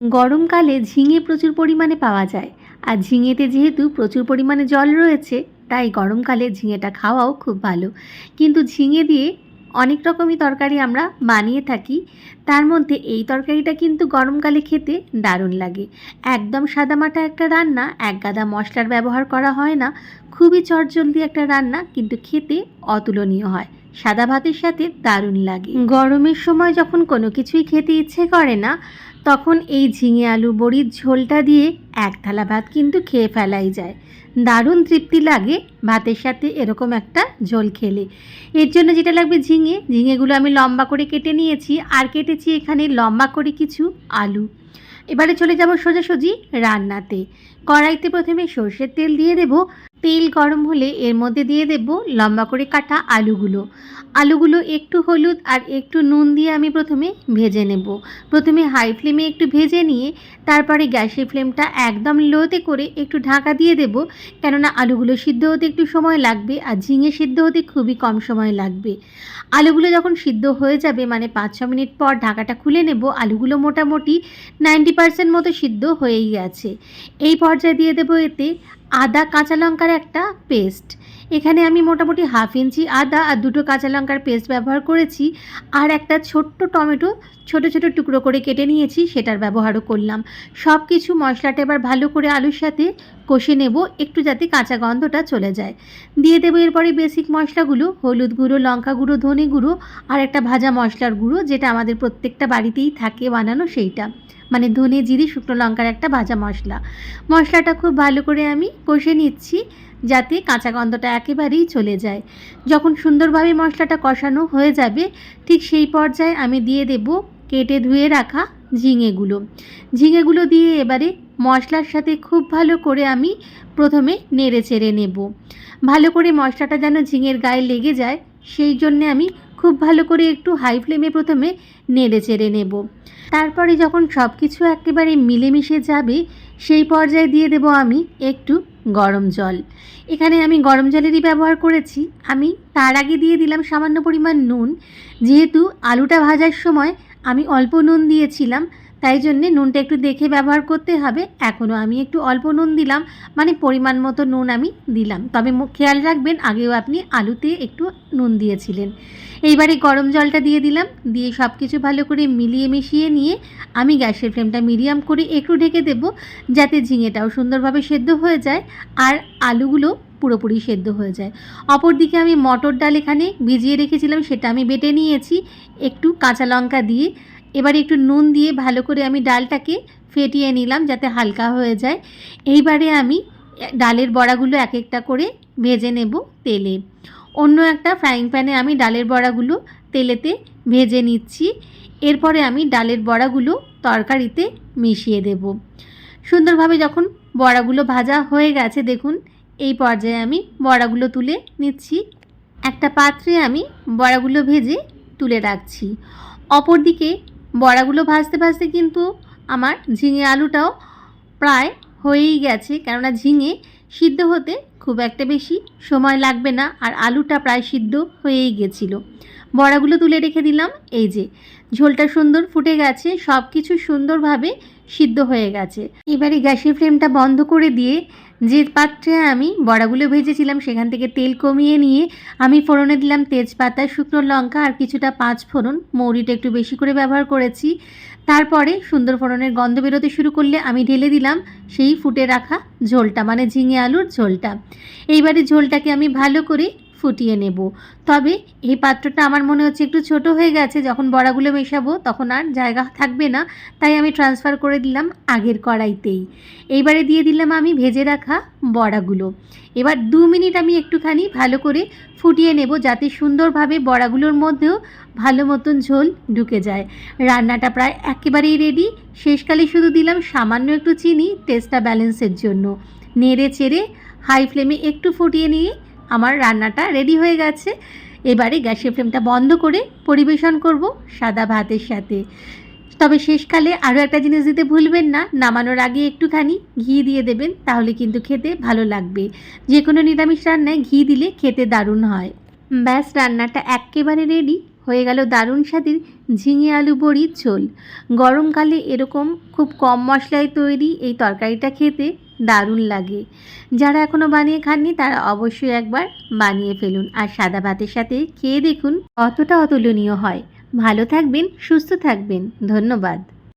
গরমকালে ঝিঙে প্রচুর পরিমাণে পাওয়া যায়। আর ঝিঙেতে যেহেতু প্রচুর পরিমাণে জল রয়েছে, তাই গরমকালে ঝিঙেটা খাওয়াও খুব ভালো। কিন্তু ঝিঙে দিয়ে অনেক রকমই তরকারি আমরা বানিয়ে থাকি, তার মধ্যে এই তরকারিটা কিন্তু গরমকালে খেতে দারুণ লাগে। একদম সাদামাটা একটা রান্না, এক গাদা মশলার ব্যবহার করা হয় না, খুবই চটজলদি একটা রান্না, কিন্তু খেতে অতুলনীয় হয়। সাদা ভাতের সাথে দারুণ লাগে। গরমের সময় যখন কোনো কিছুই খেতে ইচ্ছে করে না তখন এই ঝিঙে আলু বড়ির ঝোলটা দিয়ে এক থালা ভাত কিন্তু খেয়ে ফেলাই যায়। দারুণ তৃপ্তি লাগে ভাতের সাথে এরকম একটা ঝোল খেলে। এর জন্য যেটা লাগবে ঝিঙে, ঝিঙেগুলো আমি লম্বা করে কেটে নিয়েছি আর কেটেছি এখানে লম্বা করে কিছু আলু। এবারে চলে যাব সোজাসুজি রান্নাতে। কড়াইতে প্রথমে সর্ষের তেল দিয়ে দেব তেল গরম হলে এর মধ্যে দিয়ে দেব লম্বা করে কাটা আলুগুলো। আলুগুলো একটু হলুদ আর একটু নুন দিয়ে আমি প্রথমে ভেজে নেব। প্রথমে হাই ফ্লেমে একটু ভেজে নিয়ে তারপরে গ্যাসের ফ্লেমটা একদম লোতে করে একটু ঢাকা দিয়ে দেব। কেননা আলুগুলো সিদ্ধ হতে একটু সময় লাগবে আর ঝিঙে সিদ্ধ হতে খুবই কম সময় লাগবে। আলুগুলো যখন সিদ্ধ হয়ে যাবে মানে পাঁচ ছ মিনিট পর ঢাকাটা খুলে নেব, আলুগুলো মোটামুটি নাইনটি পার্সেন্ট মতো সিদ্ধ হয়েই গেছে এই পর্যায়ে দিয়ে দেবো এতে আদা কাঁচা লঙ্কার একটা পেস্ট এখানে আমি মোটামুটি হাফ ইঞ্চি আদা আর দুটো কাঁচা লঙ্কার পেস্ট ব্যবহার করেছি। আর একটা ছোট্ট টমেটো, ছোট ছোট টুকরো করে কেটে নিয়েছি, সেটার ব্যবহারও করলাম। সব কিছু মশলাটা এবার ভালো করে আলুর সাথে কষে নেব, একটু যাতে কাঁচা গন্ধটা চলে যায়। দিয়ে দেবো এরপরে বেসিক মশলাগুলো, হলুদ গুঁড়ো, লঙ্কা গুঁড়ো, ধনে গুঁড়ো আর একটা ভাজা মশলার গুঁড়ো, যেটা আমাদের প্রত্যেকটা বাড়িতেই থাকে বানানো সেইটা। মানে ধনে, জিরে, শুকনো লঙ্কার একটা ভাজা মশলা। মশলাটা খুব ভালো করে আমি কষে নিচ্ছি। যাতে কাঁচা গন্ধটা একেবারেই চলে যায়। যখন সুন্দরভাবে মশলাটা কষানো হয়ে যাবে, ঠিক সেই পর্যায়ে আমি দিয়ে দেব কেটে ধুয়ে রাখা ঝিঙেগুলো। ঝিঙেগুলো দিয়ে এবারে মশলার সাথে খুব ভালো করে আমি প্রথমে নেড়ে চেড়ে নেব। ভালো করে মশলাটা যেন ঝিঙের গায়ে লেগে যায়, সেই জন্যে আমি খুব ভালো করে একটু হাই ফ্লেমে প্রথমে নেড়ে চেড়ে নেব। তারপরে যখন সব কিছু একেবারে মিলেমিশে যাবে সেই পর্যায়ে দিয়ে দেব আমি একটু গরম জল। এখানে আমি গরম জলেরই ব্যবহার করেছি। আমি তার আগে দিয়ে দিলাম সামান্য পরিমাণ নুন। যেহেতু আলুটা ভাজার সময় আমি অল্প নুন দিয়েছিলাম, তাই জন্যে নুনটা একটু দেখে ব্যবহার করতে হবে। এখনও আমি একটু অল্প নুন দিলাম মানে পরিমাণ মতো নুন আমি দিলাম। তবে খেয়াল রাখবেন, আগেও আপনি আলুতে একটু নুন দিয়েছিলেন। এইবারে গরম জলটা দিয়ে দিলাম, দিয়ে সব কিছু ভালো করে মিলিয়ে মিশিয়ে নিয়ে আমি গ্যাসের ফ্লেমটা মিডিয়াম করে একটু ঢেকে দেব, যাতে ঝিঙেটাও সুন্দরভাবে সেদ্ধ হয়ে যায়, আর আলুগুলো পুরোপুরি সেদ্ধ হয়ে যায়। অপরদিকে আমি মটর ডাল এখানে ভিজিয়ে রেখেছিলাম, সেটা আমি বেটে নিয়েছি একটু কাঁচা লঙ্কা দিয়ে। এবারে একটু নুন দিয়ে ভালো করে আমি ডালটাকে ফেটিয়ে নিলাম যাতে হালকা হয়ে যায়। এইবারে আমি ডালের বড়াগুলো এক একটা করে ভেজে নেব তেলে। অন্য একটা ফ্রাইং প্যানে আমি ডালের বড়াগুলো তেলেতে ভেজে নিচ্ছি। এরপরে আমি ডালের বড়াগুলো তরকারিতে মিশিয়ে দেব। সুন্দরভাবে যখন বড়াগুলো ভাজা হয়ে গেছে, দেখুন এই পর্যায়ে আমি বড়াগুলো তুলে নিচ্ছি। একটা পাত্রে আমি বড়াগুলো ভেজে তুলে রাখছি। অপরদিকে বড়াগুলো ভাজতে ভাজতে কিন্তু আমার ঝিঙে আলুটাও প্রায় হয়েই গেছে, কেননা ঝিঙে সিদ্ধ হতে খুব একটা বেশি সময় লাগবে না আর আলুটা প্রায় সিদ্ধ হয়েই গেছিল। বড়াগুলো তুলে রেখে দিলাম, এই যে ঝোলটা সুন্দর ফুটে গেছে সব কিছু সুন্দরভাবে সিদ্ধ হয়ে গেছে। এবারে গ্যাসের ফ্লেমটা বন্ধ করে দিয়ে যে পাত্রে আমি বড়াগুলো ভেজেছিলাম, সেখান থেকে তেল কমিয়ে নিয়ে আমি ফোড়নে দিলাম তেজপাতা, শুকনো লঙ্কা আর কিছুটা পাঁচ ফোড়ন। মৌরিটা একটু বেশি করে ব্যবহার করেছি। তারপরে সুন্দর ফোড়নের গন্ধ বেরোতে শুরু করলে আমি ঢেলে দিলাম সেই ফুটে রাখা ঝোলটা মানে ঝিঙে আলুর ঝোলটা। এইবারে ঝোলটাকে আমি ভালো করে ফুটিয়ে নেব। তবে এই পাত্রটা আমার মনে হচ্ছে একটু ছোট হয়ে গেছে, যখন বড়াগুলো মেশাবো তখন আর জায়গা থাকবে না, তাই আমি ট্রান্সফার করে দিলাম আগের কড়াইতেই। এইবারে দিয়ে দিলাম আমি ভেজে রাখা বড়াগুলো। এবার দু মিনিট আমি একটুখানি ভালো করে ফুটিয়ে নেব যাতে সুন্দরভাবে বড়াগুলোর মধ্যেও ভালো মতন ঝোল ঢুকে যায়। রান্নাটা প্রায় একেবারেই রেডি শেষকালে শুধু দিলাম সামান্য একটু চিনি টেস্টটা ব্যালেন্সের জন্য। নেড়ে চেড়ে হাই ফ্লেমে একটু ফুটিয়ে নিয়ে আমার রান্নাটা রেডি হয়ে গেছে। এবারে গ্যাসের ফ্লেমটা বন্ধ করে পরিবেশন করব সাদা ভাতের সাথে। তবে শেষকালে আরও একটা জিনিস দিতে ভুলবেন না, নামানোর আগে একটুখানি ঘি দিয়ে দেবেন, তাহলে কিন্তু খেতে ভালো লাগবে। যে কোনো নিরামিষ রান্নায় ঘি দিলে খেতে দারুণ হয়। ব্যাস, রান্নাটা একেবারে রেডি হয়ে গেল দারুণ স্বাদের ঝিঙে আলু বড়ির ঝোল। গরমকালে এরকম খুব কম মশলায় তৈরি এই তরকারিটা খেতে দারুণ লাগে। যারা এখনও বানিয়ে খাননি, তারা অবশ্যই একবার বানিয়ে ফেলুন। আর সাদা ভাতের সাথে খেয়ে দেখুন কতটা অতুলনীয় হয়। ভালো থাকবেন, সুস্থ থাকবেন। ধন্যবাদ।